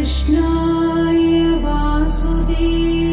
कृष्णाय वासुदेव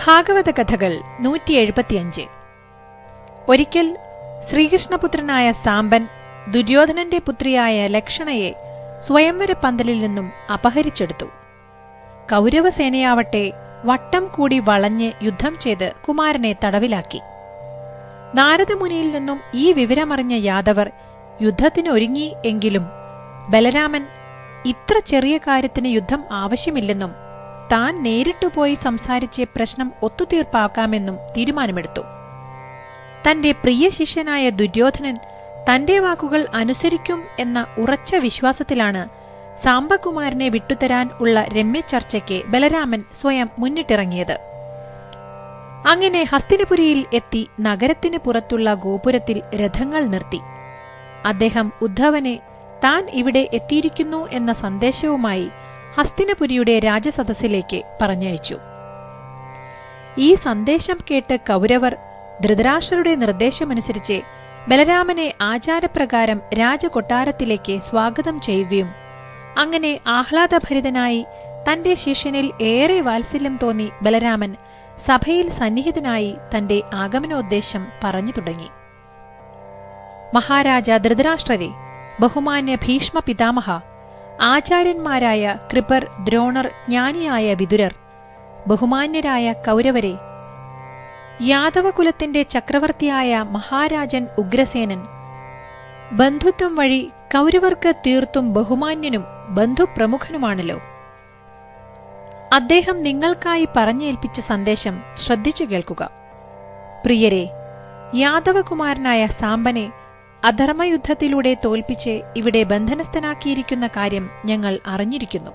ഭാഗവത കഥകൾ നൂറ്റി എഴുപത്തിയഞ്ച് ഒരിക്കൽ ശ്രീകൃഷ്ണപുത്രനായ സാമ്പൻ ദുര്യോധനന്റെ പുത്രിയായ ലക്ഷണയെ സ്വയംവര പന്തലിൽ നിന്നും അപഹരിച്ചെടുത്തു. കൗരവസേനയാവട്ടെ വട്ടം കൂടി വളഞ്ഞ് യുദ്ധം ചെയ്ത് കുമാരനെ തടവിലാക്കി. നാരദമുനിയിൽ നിന്നും ഈ വിവരമറിഞ്ഞ യാദവർ യുദ്ധത്തിനൊരുങ്ങി എങ്കിലും ബലരാമൻ ഇത്ര ചെറിയ കാര്യത്തിന് യുദ്ധം ആവശ്യമില്ലെന്നും താൻ നേരിട്ടു പോയി സംസാരിച്ച് പ്രശ്നം ഒത്തുതീർപ്പാക്കാമെന്നും തീരുമാനമെടുത്തു. തന്റെ പ്രിയ ശിഷ്യനായ ദുര്യോധനൻ തന്റെ വാക്കുകൾ അനുസരിക്കും എന്ന ഉറച്ച വിശ്വാസത്തിലാണ് സാംബകുമാരനെ വിട്ടുതരാൻ ഉള്ള രമ്യചർച്ചയ്ക്ക് ബലരാമൻ സ്വയം മുന്നിട്ടിറങ്ങിയത്. അങ്ങനെ ഹസ്തിനപുരിയിൽ എത്തി നഗരത്തിന് പുറത്തുള്ള ഗോപുരത്തിൽ രഥങ്ങൾ നിർത്തി. അദ്ദേഹം ഉദ്ധവനെ താൻ ഇവിടെ എത്തിയിരിക്കുന്നു എന്ന സന്ദേശവുമായി ഹസ്തിനപുരിയുടെ രാജസദസ്സിലേക്ക് പറഞ്ഞയച്ചു. ഈ സന്ദേശം കേട്ട് കൗരവർ ധൃതരാഷ്ട്രരുടെ നിർദ്ദേശമനുസരിച്ച് ബലരാമനെ ആചാരപ്രകാരം രാജകൊട്ടാരത്തിലേക്ക് സ്വാഗതം ചെയ്യുകയും അങ്ങനെ ആഹ്ലാദഭരിതനായി തന്റെ ശിഷ്യനിൽ ഏറെ വാത്സല്യം തോന്നി ബലരാമൻ സഭയിൽ സന്നിഹിതനായി തന്റെ ആഗമനോദ്ദേശം പറഞ്ഞു തുടങ്ങി. മഹാരാജ ധൃതരാഷ്ട്രരെ ബഹുമാന്യ ഭീഷ്മ പിതാമഹ ആചാര്യന്മാരായ കൃപർ ദ്രോണർ ജ്ഞാനിയായ വിതുരർ ബഹുമാന്യരായ കൗരവരെ യാദവകുലത്തിന്റെ ചക്രവർത്തിയായ മഹാരാജൻ ഉഗ്രസേനൻ ബന്ധുത്വം വഴി കൗരവർക്ക് തീർത്തും ബഹുമാന്യനും ബന്ധുപ്രമുഖനുമാണല്ലോ. അദ്ദേഹം നിങ്ങൾക്കായി പറഞ്ഞേൽപ്പിച്ച സന്ദേശം ശ്രദ്ധിച്ചു കേൾക്കുക. പ്രിയരെ യാദവകുമാരനായ സാമ്പനെ അധർമ്മയുദ്ധത്തിലൂടെ തോൽപ്പിച്ച് ഇവിടെ ബന്ധനസ്ഥനാക്കിയിരിക്കുന്ന കാര്യം ഞങ്ങൾ അറിഞ്ഞിരിക്കുന്നു.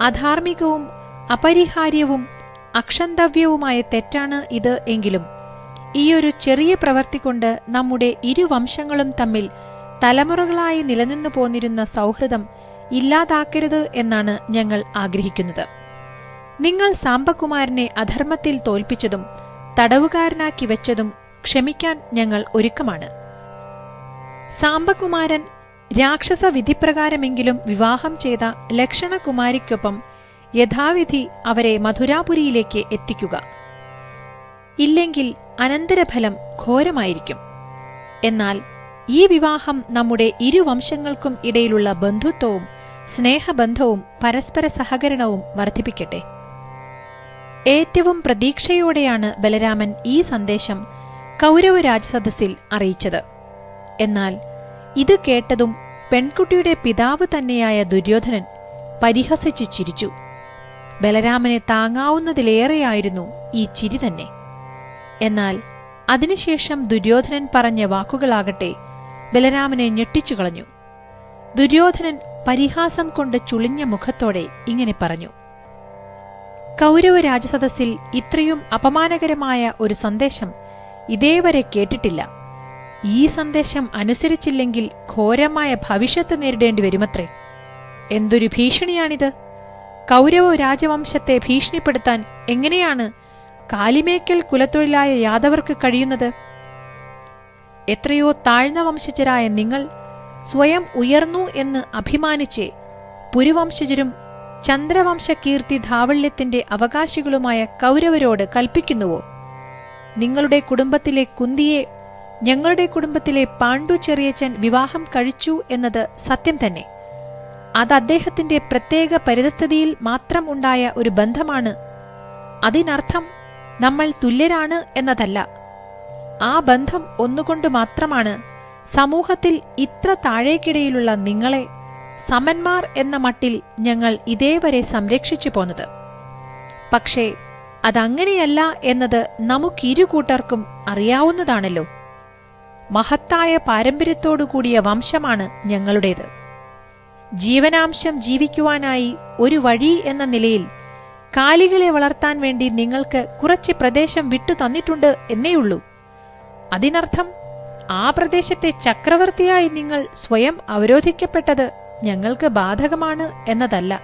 അധാർമികവും അപരിഹാര്യവും അക്ഷന്തവ്യവുമായ തെറ്റാണ് ഇത് എങ്കിലും. ഈയൊരു ചെറിയ പ്രവൃത്തി കൊണ്ട് നമ്മുടെ ഇരുവംശങ്ങളും തമ്മിൽ തലമുറകളായി നിലനിന്നു പോന്നിരുന്ന സൗഹൃദം ഇല്ലാതാക്കരുത് എന്നാണ് ഞങ്ങൾ ആഗ്രഹിക്കുന്നത്. നിങ്ങൾ സാമ്പക്കുമാരനെ അധർമ്മത്തിൽ തോൽപ്പിച്ചതും തടവുകാരനാക്കി വെച്ചതും ക്ഷമിക്കാൻ ഞങ്ങൾ ഒരുക്കമാണ്. സാമ്പകുമാരൻ രാക്ഷസ വിധിപ്രകാരമെങ്കിലും വിവാഹം ചെയ്ത ലക്ഷണകുമാരിക്കൊപ്പം യഥാവിധി അവരെ മധുരാപുരിയിലേക്ക് എത്തിക്കുക. ഇല്ലെങ്കിൽ അനന്തരഫലം ഘോരമായിരിക്കും. എന്നാൽ ഈ വിവാഹം നമ്മുടെ ഇരുവംശങ്ങൾക്കും ഇടയിലുള്ള ബന്ധുത്വവും സ്നേഹബന്ധവും പരസ്പര സഹകരണവും വർദ്ധിപ്പിക്കട്ടെ. ഏറ്റവും പ്രതീക്ഷയോടെയാണ് ബലരാമൻ ഈ സന്ദേശം കൗരവ രാജസദസ്സിൽ അറിയിച്ചത്. എന്നാൽ ഇത് കേട്ടതും പെൺകുട്ടിയുടെ പിതാവ് തന്നെയായ ദുര്യോധനൻ പരിഹസിച്ചു ചിരിച്ചു. ബലരാമനെ താങ്ങാവുന്നതിലേറെയായിരുന്നു ഈ ചിരി തന്നെ. എന്നാൽ അതിനുശേഷം ദുര്യോധനൻ പറഞ്ഞ വാക്കുകളാകട്ടെ ബലരാമനെ ഞെട്ടിച്ചു കളഞ്ഞു. ദുര്യോധനൻ പരിഹാസം കൊണ്ട് ചുളിഞ്ഞ മുഖത്തോടെ ഇങ്ങനെ പറഞ്ഞു. കൗരവ രാജസദസ്സിൽ ഇത്രയും അപമാനകരമായ ഒരു സന്ദേശം ഇതേവരെ കേട്ടിട്ടില്ല. ഈ സന്ദേശം അനുസരിച്ചില്ലെങ്കിൽ ഘോരമായ ഭവിഷ്യത്ത് നേരിടേണ്ടി വരുമത്രേ. എന്തൊരു ഭീഷണിയാണിത്. കൗരവ രാജവംശത്തെ ഭീഷണിപ്പെടുത്താൻ എങ്ങനെയാണ് കാലിമേക്കൽ കുലത്തൊഴിലായ യാദവർക്ക് കഴിയുന്നത്? എത്രയോ താഴ്ന്ന വംശജരായ നിങ്ങൾ സ്വയം ഉയർന്നു എന്ന് അഭിമാനിച്ച് പുരുവംശജരും ചന്ദ്രവംശകീർത്തി ധാവള്യത്തിന്റെ അവകാശികളുമായ കൗരവരോട് കൽപ്പിക്കുന്നുവോ? നിങ്ങളുടെ കുടുംബത്തിലെ കുന്തിയെ ഞങ്ങളുടെ കുടുംബത്തിലെ പാണ്ഡു ചെറിയച്ചൻ വിവാഹം കഴിച്ചു എന്നത് സത്യം തന്നെ. അത് അദ്ദേഹത്തിന്റെ പ്രത്യേക പരിതസ്ഥിതിയിൽ മാത്രം ഉണ്ടായ ഒരു ബന്ധമാണ്. അതിനർത്ഥം നമ്മൾ തുല്യരാണ് എന്നതല്ല. ആ ബന്ധം ഒന്നുകൊണ്ട് മാത്രമാണ് സമൂഹത്തിൽ ഇത്ര താഴേക്കിടയിലുള്ള നിങ്ങളെ സമന്മാർ എന്ന മട്ടിൽ ഞങ്ങൾ ഇതേവരെ സംരക്ഷിച്ചു പോന്നത്. പക്ഷേ അതങ്ങനെയല്ല എന്നത് നമുക്കിരു കൂട്ടർക്കും അറിയാവുന്നതാണല്ലോ. മഹത്തായ പാരമ്പര്യത്തോടുകൂടിയ വംശമാണ് ഞങ്ങളുടേത്. ജീവനാംശം ജീവിക്കുവാനായി ഒരു വഴി എന്ന നിലയിൽ കാലികളെ വളർത്താൻ വേണ്ടി നിങ്ങൾക്ക് കുറച്ച് പ്രദേശം വിട്ടു തന്നിട്ടുണ്ട് എന്നേയുള്ളൂ. അതിനർത്ഥം ആ പ്രദേശത്തെ ചക്രവർത്തിയായി നിങ്ങൾ സ്വയം അവരോധിക്കപ്പെട്ടത് ഞങ്ങൾക്ക് ബാധകമാണ് എന്നതല്ല.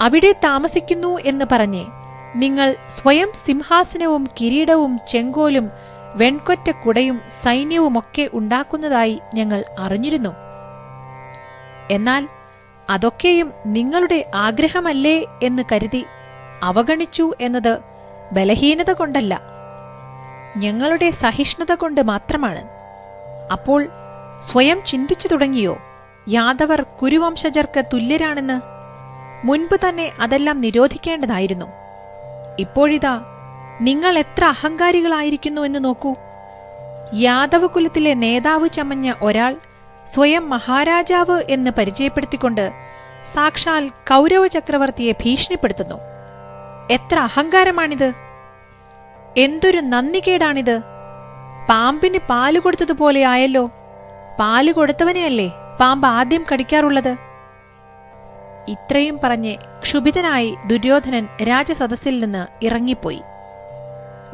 അവിടെ താമസിക്കുന്നു എന്ന് പറഞ്ഞ് നിങ്ങൾ സ്വയം സിംഹാസനവും കിരീടവും ചെങ്കോലും വെൺകൊറ്റ കുടയും സൈന്യവുമൊക്കെ ഉണ്ടാക്കുന്നതായി ഞങ്ങൾ അറിഞ്ഞിരുന്നു. എന്നാൽ അതൊക്കെയും നിങ്ങളുടെ ആഗ്രഹമല്ലേ എന്ന് കരുതി അവഗണിച്ചു എന്നത് ബലഹീനത കൊണ്ടല്ല. ഞങ്ങളുടെ സഹിഷ്ണുത കൊണ്ട് മാത്രമാണ്. അപ്പോൾ സ്വയം ചിന്തിച്ചു തുടങ്ങിയോ? യാദവർ കുരുവംശജർക്ക് തുല്യരാണെന്ന് മുൻപ് തന്നെ അതെല്ലാം നിരോധിക്കേണ്ടതായിരുന്നു. ഇപ്പോഴിതാ നിങ്ങൾ എത്ര അഹങ്കാരികളായിരിക്കുന്നു എന്ന് നോക്കൂ. യാദവ കുലത്തിലെ നേതാവ് ചമഞ്ഞ ഒരാൾ സ്വയം മഹാരാജാവ് എന്ന് പരിചയപ്പെടുത്തിക്കൊണ്ട് സാക്ഷാൽ കൗരവ ചക്രവർത്തിയെ ഭീഷണിപ്പെടുത്തുന്നു. എത്ര അഹങ്കാരമാണിത്? എന്തൊരു നന്ദികേടാണിത്? പാമ്പിന് പാൽ കൊടുത്തതുപോലെ ആയല്ലോ. പാൽ കൊടുത്തവനെയല്ലേ പാമ്പ് ആദ്യം കടിക്കാറുള്ളത്? ഇത്രയും പറഞ്ഞ് ക്ഷുഭിതനായി ദുര്യോധനൻ രാജസദസ്സിൽ നിന്ന് ഇറങ്ങിപ്പോയി.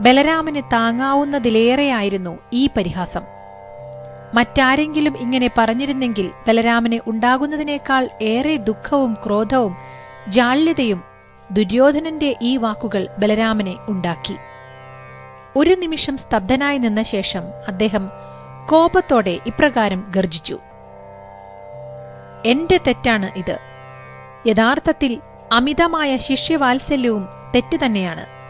ബലരാമന് താങ്ങാവുന്നതിലേറെയായിരുന്നു ഈ പരിഹാസം. മറ്റാരെങ്കിലും ഇങ്ങനെ പറഞ്ഞിരുന്നെങ്കിൽ ബലരാമന് ഉണ്ടാകുന്നതിനേക്കാൾ ഏറെ ദുഃഖവും ക്രോധവും ജാള്യതയും ദുര്യോധനന്റെ ഈ വാക്കുകൾ ബലരാമനെ ഉണ്ടാക്കി. ഒരു നിമിഷം സ്തബ്ധനായി നിന്ന ശേഷം അദ്ദേഹം കോപത്തോടെ ഇപ്രകാരം ഗർജിച്ചു എന്റെ തെറ്റാണ് ഇത്. യഥാർത്ഥത്തിൽ അമിതമായ ശിഷ്യവാത്സല്യവും തെറ്റ് തന്നെയാണ്.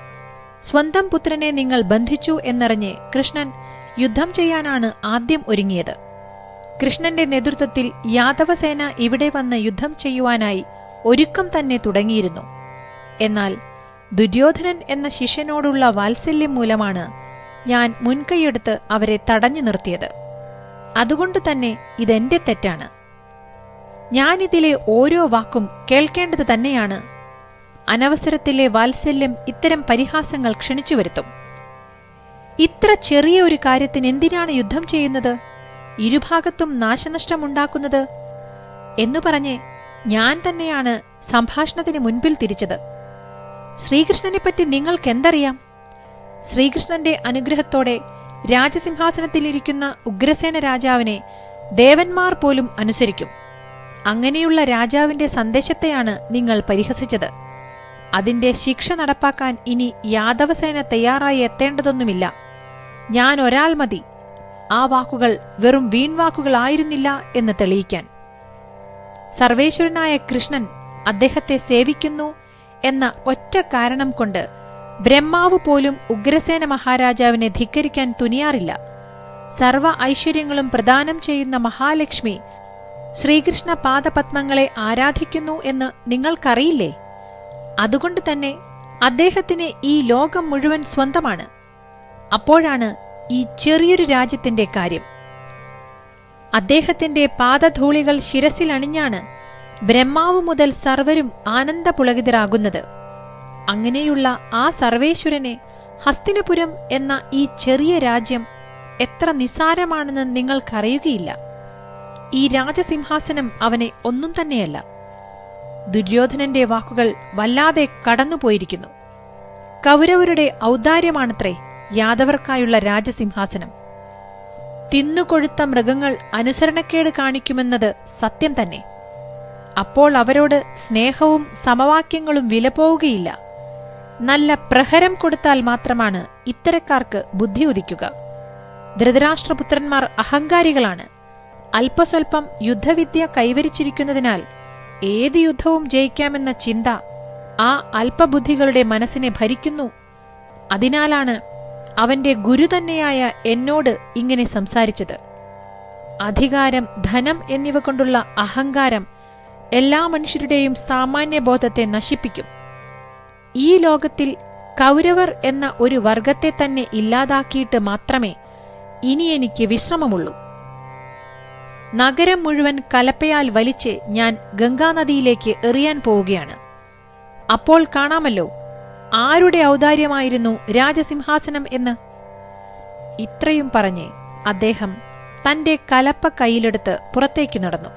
സ്വന്തം പുത്രനെ നിങ്ങൾ ബന്ധിച്ചു എന്നറിഞ്ഞ് കൃഷ്ണൻ യുദ്ധം ചെയ്യാനാണ് ആദ്യം ഒരുങ്ങിയത്. കൃഷ്ണന്റെ നേതൃത്വത്തിൽ യാദവസേന ഇവിടെ വന്ന് യുദ്ധം ചെയ്യുവാനായി ഒരുക്കം തന്നെ തുടങ്ങിയിരുന്നു. എന്നാൽ ദുര്യോധനൻ എന്ന ശിഷ്യനോടുള്ള വാത്സല്യം മൂലമാണ് ഞാൻ മുൻകൈയെടുത്ത് അവരെ തടഞ്ഞു നിർത്തിയത്. അതുകൊണ്ട് തന്നെ ഇതെന്റെ തെറ്റാണ്. ഞാനിതിലെ ഓരോ വാക്കും കേൾക്കേണ്ടത് തന്നെയാണ് അനവസരത്തിലെ വാത്സല്യം ഇത്തരം പരിഹാസങ്ങൾ ക്ഷണിച്ചു വരുത്തും. ഇത്ര ചെറിയ ഒരു കാര്യത്തിന് എന്തിനാണ് യുദ്ധം ചെയ്യുന്നത്? ഇരുഭാഗത്തും നാശനഷ്ടമുണ്ടാക്കുന്നത് എന്നു പറഞ്ഞ് ഞാൻ തന്നെയാണ് സംഭാഷണത്തിന് മുൻപിൽ തിരിച്ചത്. ശ്രീകൃഷ്ണനെപ്പറ്റി നിങ്ങൾക്കെന്തറിയാം? ശ്രീകൃഷ്ണന്റെ അനുഗ്രഹത്തോടെ രാജസിംഹാസനത്തിലിരിക്കുന്ന ഉഗ്രസേന രാജാവിനെ ദേവന്മാർ പോലും അനുസരിക്കും. അങ്ങനെയുള്ള രാജാവിന്റെ സന്ദേശത്തെയാണ് നിങ്ങൾ പരിഹസിച്ചത്. അതിന്റെ ശിക്ഷ നടപ്പാക്കാൻ ഇനി യാദവസേന തയ്യാറായി എത്തേണ്ടതൊന്നുമില്ല. ഞാൻ ഒരാൾ മതി. ആ വാക്കുകൾ വെറും വീൺവാക്കുകളായിരുന്നില്ല എന്ന് തെളിയിക്കാൻ. സർവേശ്വരനായ കൃഷ്ണൻ അദ്ദേഹത്തെ സേവിക്കുന്നു എന്ന ഒറ്റ കാരണം കൊണ്ട് ബ്രഹ്മാവ് പോലും ഉഗ്രസേന മഹാരാജാവിനെ ധിക്കരിക്കാൻ തുനിയാറില്ല. സർവ ഐശ്വര്യങ്ങളും പ്രദാനം ചെയ്യുന്ന മഹാലക്ഷ്മി ശ്രീകൃഷ്ണ പാദപത്മങ്ങളെ ആരാധിക്കുന്നു എന്ന് നിങ്ങൾക്കറിയില്ലേ? അതുകൊണ്ട് തന്നെ അദ്ദേഹത്തിന് ഈ ലോകം മുഴുവൻ സ്വന്തമാണ്. അപ്പോഴാണ് ഈ ചെറിയൊരു രാജ്യത്തിന്റെ കാര്യം. അദ്ദേഹത്തിന്റെ പാദധൂളികൾ ശിരസിലണിഞ്ഞാണ് ബ്രഹ്മാവ് മുതൽ സർവരും ആനന്ദപുളകിതരാകുന്നത് അങ്ങനെയുള്ള ആ സർവേശ്വരനെ ഹസ്തിനപുരം എന്ന ഈ ചെറിയ രാജ്യം എത്ര നിസാരമാണെന്ന് നിങ്ങൾക്കറിയുകയില്ല. ഈ രാജസിംഹാസനം അവനെ ഒന്നും തന്നെയല്ല. ദുര്യോധനന്റെ വാക്കുകൾ വല്ലാതെ കടന്നുപോയിരിക്കുന്നു. കൗരവരുടെ ഔദാര്യമാണത്രേ യാദവർക്കായുള്ള രാജസിംഹാസനം. തിന്നുകൊഴുത്ത മൃഗങ്ങൾ അനുസരണക്കേട് കാണിക്കുമെന്നത് സത്യം തന്നെ. അപ്പോൾ അവരോട് സ്നേഹവും സമവാക്യങ്ങളും വിലപോവുകയില്ല നല്ല പ്രഹരം കൊടുത്താൽ മാത്രമാണ് ഇത്തരക്കാർക്ക് ബുദ്ധി ഉദിക്കുക. ധൃതരാഷ്ട്രപുത്രന്മാർ അഹങ്കാരികളാണ്. അല്പസ്വല്പം യുദ്ധവിദ്യ കൈവരിച്ചിരിക്കുന്നതിനാൽ ഏത് യുദ്ധവും ജയിക്കാമെന്ന ചിന്ത ആ അല്പബുദ്ധികളുടെ മനസ്സിനെ ഭരിക്കുന്നു. അതിനാലാണ് അവന്റെ ഗുരു തന്നെയായ എന്നോട് ഇങ്ങനെ സംസാരിച്ചത്. അധികാരം ധനം എന്നിവ കൊണ്ടുള്ള അഹങ്കാരം എല്ലാ മനുഷ്യരുടെയും സാമാന്യബോധത്തെ നശിപ്പിക്കും. ഈ ലോകത്തിൽ കൗരവർ എന്ന ഒരു വർഗത്തെ തന്നെ ഇല്ലാതാക്കിയിട്ട് മാത്രമേ ഇനി എനിക്ക് വിശ്രമമുള്ളൂ. നഗരം മുഴുവൻ കലപ്പയാൽ വലിച്ച് ഞാൻ ഗംഗാനദിയിലേക്ക് എറിയാൻ പോവുകയാണ്. അപ്പോൾ കാണാമല്ലോ ആരുടെ ഔദാര്യമായിരുന്നു രാജസിംഹാസനം എന്ന്? ഇത്രയും പറഞ്ഞ് അദ്ദേഹം തന്റെ കലപ്പ കയ്യിലെടുത്ത് പുറത്തേക്ക് നടന്നു.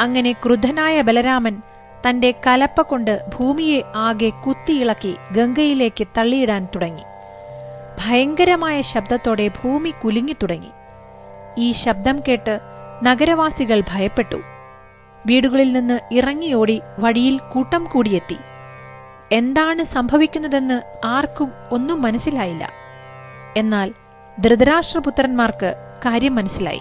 അങ്ങനെ ക്രുദ്ധനായ ബലരാമൻ തന്റെ കലപ്പ കൊണ്ട് ഭൂമിയെ ആകെ കുത്തിയിളക്കി ഗംഗയിലേക്ക് തള്ളിയിടാൻ തുടങ്ങി. ഭയങ്കരമായ ശബ്ദത്തോടെ ഭൂമി കുലുങ്ങി തുടങ്ങി. ഈ ശബ്ദം കേട്ട് നഗരവാസികൾ ഭയപ്പെട്ടു. വീടുകളിൽ നിന്ന് ഇറങ്ങിയോടി വഴിയിൽ കൂട്ടം കൂടിയെത്തി. എന്താണ് സംഭവിക്കുന്നതെന്ന് ആർക്കും ഒന്നും മനസ്സിലായില്ല. എന്നാൽ ധൃതരാഷ്ട്രപുത്രന്മാർക്ക് കാര്യം മനസ്സിലായി.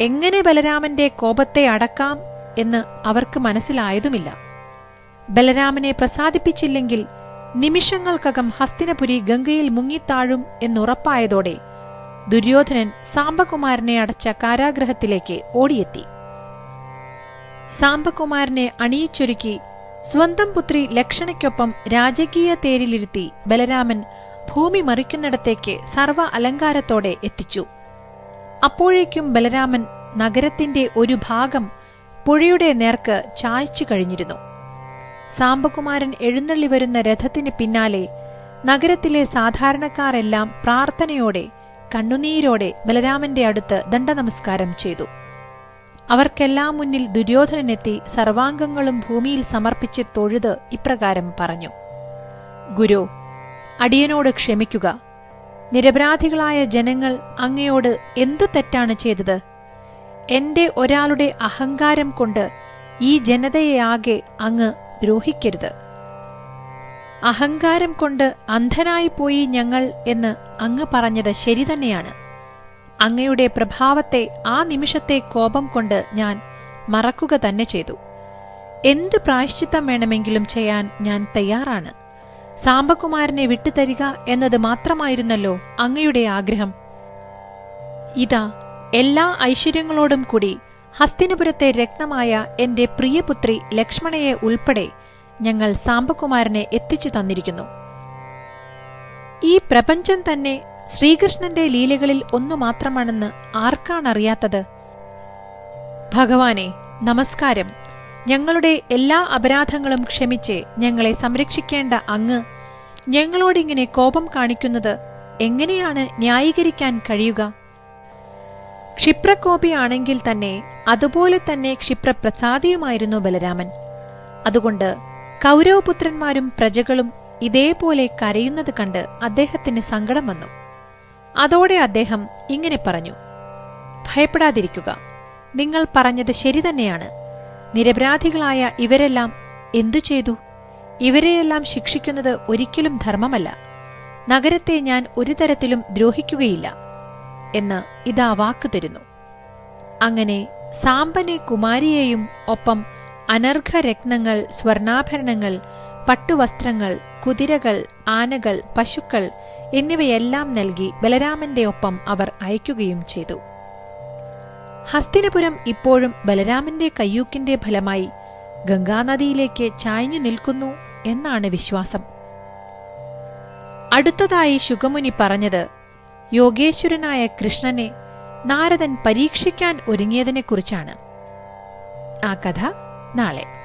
എങ്ങനെ ബലരാമന്റെ കോപത്തെ അടക്കാം എന്ന് അവർക്ക് മനസ്സിലായതുമില്ല. ബലരാമനെ പ്രസാദിപ്പിച്ചില്ലെങ്കിൽ നിമിഷങ്ങൾക്കകം ഹസ്തിനപുരി ഗംഗയിൽ മുങ്ങിത്താഴും എന്നുറപ്പായതോടെ ദുര്യോധനൻ സാംബകുമാരനെ അടച്ച കാരാഗ്രഹത്തിലേക്ക് ഓടിയെത്തി. സാംബകുമാരനെ അണിയിച്ചൊരുക്കി സ്വന്തം പുത്രി ലക്ഷണയ്ക്കൊപ്പം രാജകീയ തേരിലിരുത്തി ബലരാമൻ ഭൂമി മറിക്കുന്നിടത്തേക്ക് സർവ അലങ്കാരത്തോടെ എത്തിച്ചു. അപ്പോഴേക്കും ബലരാമൻ നഗരത്തിന്റെ ഒരു ഭാഗം പുഴയുടെ നേർക്ക് ചായ്ച്ചു കഴിഞ്ഞിരുന്നു. സാംബകുമാരൻ എഴുന്നള്ളി വരുന്ന രഥത്തിന് പിന്നാലെ നഗരത്തിലെ സാധാരണക്കാരെല്ലാം പ്രാർത്ഥനയോടെ കണ്ണുനീരോടെ ബലരാമന്റെ അടുത്ത് ദണ്ഡനമസ്കാരം ചെയ്തു. അവർക്കെല്ലാം മുന്നിൽ ദുര്യോധനനെത്തി സർവാംഗങ്ങളും ഭൂമിയിൽ സമർപ്പിച്ച് തൊഴുത് ഇപ്രകാരം പറഞ്ഞു. ഗുരു അടിയനോട് ക്ഷമിക്കുക. നിരപരാധികളായ ജനങ്ങൾ അങ്ങയോട് എന്തു തെറ്റാണ് ചെയ്തത്? എന്റെ ഒരാളുടെ അഹങ്കാരം കൊണ്ട് ഈ ജനതയെയാകെ അങ്ങ് ദ്രോഹിക്കരുത്. അഹങ്കാരം കൊണ്ട് അന്ധനായിപ്പോയി ഞങ്ങൾ എന്ന് അങ്ങ് പറഞ്ഞത് ശരി തന്നെയാണ്. അങ്ങയുടെ പ്രഭാവത്തെ ആ നിമിഷത്തെ കോപം കൊണ്ട് ഞാൻ മറക്കുക തന്നെ ചെയ്തു. എന്ത് പ്രായശ്ചിത്തം വേണമെങ്കിലും ചെയ്യാൻ ഞാൻ തയ്യാറാണ്. സാമ്പകുമാരനെ വിട്ടുതരിക എന്നത് മാത്രമായിരുന്നല്ലോ അങ്ങയുടെ ആഗ്രഹം. ഇതാ എല്ലാ ഐശ്വര്യങ്ങളോടും കൂടി ഹസ്തിനപുരത്തെ രക്തമായ എന്റെ പ്രിയപുത്രി ലക്ഷ്മണയെ ഉൾപ്പെടെ ഞങ്ങൾ സാമ്പകുമാരനെ എത്തിച്ചു തന്നിരിക്കുന്നു. ഈ പ്രപഞ്ചം തന്നെ ശ്രീകൃഷ്ണന്റെ ലീലകളിൽ ഒന്നു മാത്രമാണെന്ന് ആർക്കാണറിയാത്തത്? ഭഗവാനെ നമസ്കാരം. ഞങ്ങളുടെ എല്ലാ അപരാധങ്ങളും ക്ഷമിച്ച് ഞങ്ങളെ സംരക്ഷിക്കേണ്ട അങ്ങ് ഞങ്ങളോടിങ്ങനെ കോപം കാണിക്കുന്നത് എങ്ങനെയാണ് ന്യായീകരിക്കാൻ കഴിയുക? ക്ഷിപ്രകോപിയാണെങ്കിൽ തന്നെ അതുപോലെ തന്നെ ക്ഷിപ്രപ്രസാദിയുമായിരുന്നു ബലരാമൻ. അതുകൊണ്ട് കൗരവപുത്രന്മാരും പ്രജകളും ഇതേപോലെ കരയുന്നത് കണ്ട് അദ്ദേഹത്തിന് സങ്കടം വന്നു. അതോടെ അദ്ദേഹം ഇങ്ങനെ പറഞ്ഞു ഭയപ്പെടാതിരിക്കുക. നിങ്ങൾ പറഞ്ഞത് ശരി തന്നെയാണ്. നിരപരാധികളായ ഇവരെല്ലാം എന്തു ചെയ്തു? ഇവരെയെല്ലാം ശിക്ഷിക്കുന്നത് ഒരിക്കലും ധർമ്മമല്ല. നഗരത്തെ ഞാൻ ഒരു തരത്തിലും ദ്രോഹിക്കുകയില്ല എന്ന് ഇതാ വാക്കു തരുന്നു. അങ്ങനെ സാമ്പനെ കുമാരിയെയും ഒപ്പം അനർഘരത്നങ്ങൾ സ്വർണാഭരണങ്ങൾ പട്ടുവസ്ത്രങ്ങൾ കുതിരകൾ ആനകൾ പശുക്കൾ എന്നിവയെല്ലാം നൽകി ബലരാമന്റെ ഒപ്പം അവർ അയക്കുകയും ചെയ്തു. ഹസ്തിനപുരം ഇപ്പോഴും ബലരാമന്റെ കയ്യൂക്കിന്റെ ഫലമായി ഗംഗാനദിയിലേക്ക് ചായഞ്ഞു നിൽക്കുന്നു എന്നാണ് വിശ്വാസം. അടുത്തതായി ശുഗമുനി പറഞ്ഞത് യോഗേശ്വരനായ കൃഷ്ണനെ നാരദൻ പരീക്ഷിക്കാൻ ഒരുങ്ങിയതിനെക്കുറിച്ചാണ്. ആ കഥ ನಾಳೆ